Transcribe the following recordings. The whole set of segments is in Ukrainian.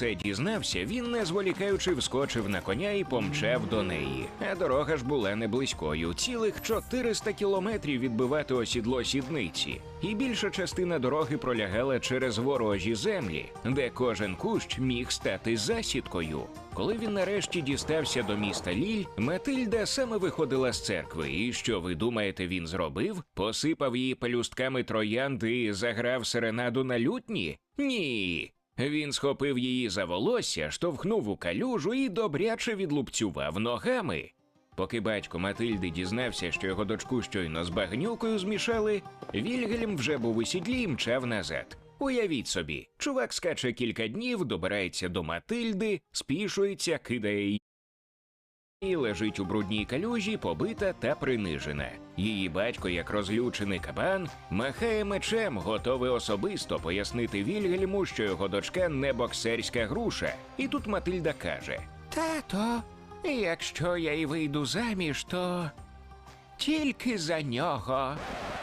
це дізнався, він, не зволікаючи, вскочив на коня і помчав до неї. А дорога ж була не близькою. Цілих 400 кілометрів відбивати осідло сідниці. І більша частина дороги пролягала через ворожі землі, де кожен кущ міг стати засідкою. Коли він нарешті дістався до міста Ліль, Матильда саме виходила з церкви. І що ви думаєте, він зробив? Посипав її пелюстками троянди і заграв серенаду на лютні? Ні. Він схопив її за волосся, штовхнув у калюжу і добряче відлупцював ногами. Поки батько Матильди дізнався, що його дочку щойно з багнюкою змішали, Вільгельм вже був у сідлі і мчав назад. Уявіть собі, чувак скаче кілька днів, добирається до Матильди, спішується, кидає її. І лежить у брудній калюжі, побита та принижена. Її батько, як розлючений кабан, махає мечем, готовий особисто пояснити Вільгельму, що його дочка не боксерська груша. І тут Матильда каже: Тато, якщо я й вийду заміж, то тільки за нього.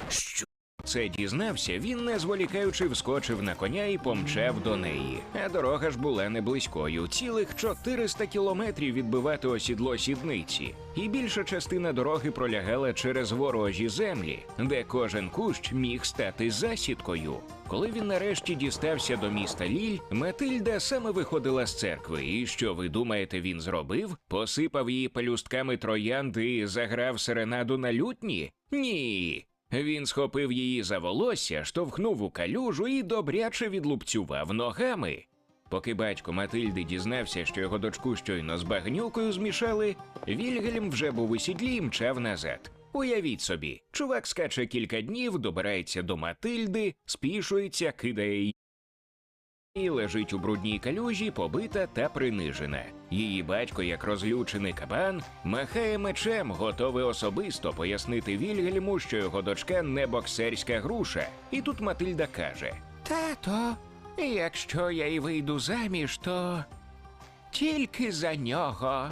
Що? Це дізнався, він, не зволікаючи, вскочив на коня і помчав до неї. А дорога ж була не близькою. Цілих 400 кілометрів відбивати осідло сідниці. І більша частина дороги пролягала через ворожі землі, де кожен кущ міг стати засідкою. Коли він нарешті дістався до міста Ліль, Матильда саме виходила з церкви. І що ви думаєте, він зробив? Посипав її пелюстками троянди і заграв серенаду на лютні? Ні. Він схопив її за волосся, штовхнув у калюжу і добряче відлупцював ногами. Поки батько Матильди дізнався, що його дочку щойно з багнюкою змішали, Вільгельм вже був у сідлі і мчав назад. Уявіть собі, чувак скаче кілька днів, добирається до Матильди, спішується, кидає її. І лежить у брудній калюжі, побита та принижена. Її батько, як розлючений кабан, махає мечем, готовий особисто пояснити Вільгельму, що його дочка не боксерська груша. І тут Матильда каже: Тато, якщо я й вийду заміж, то тільки за нього.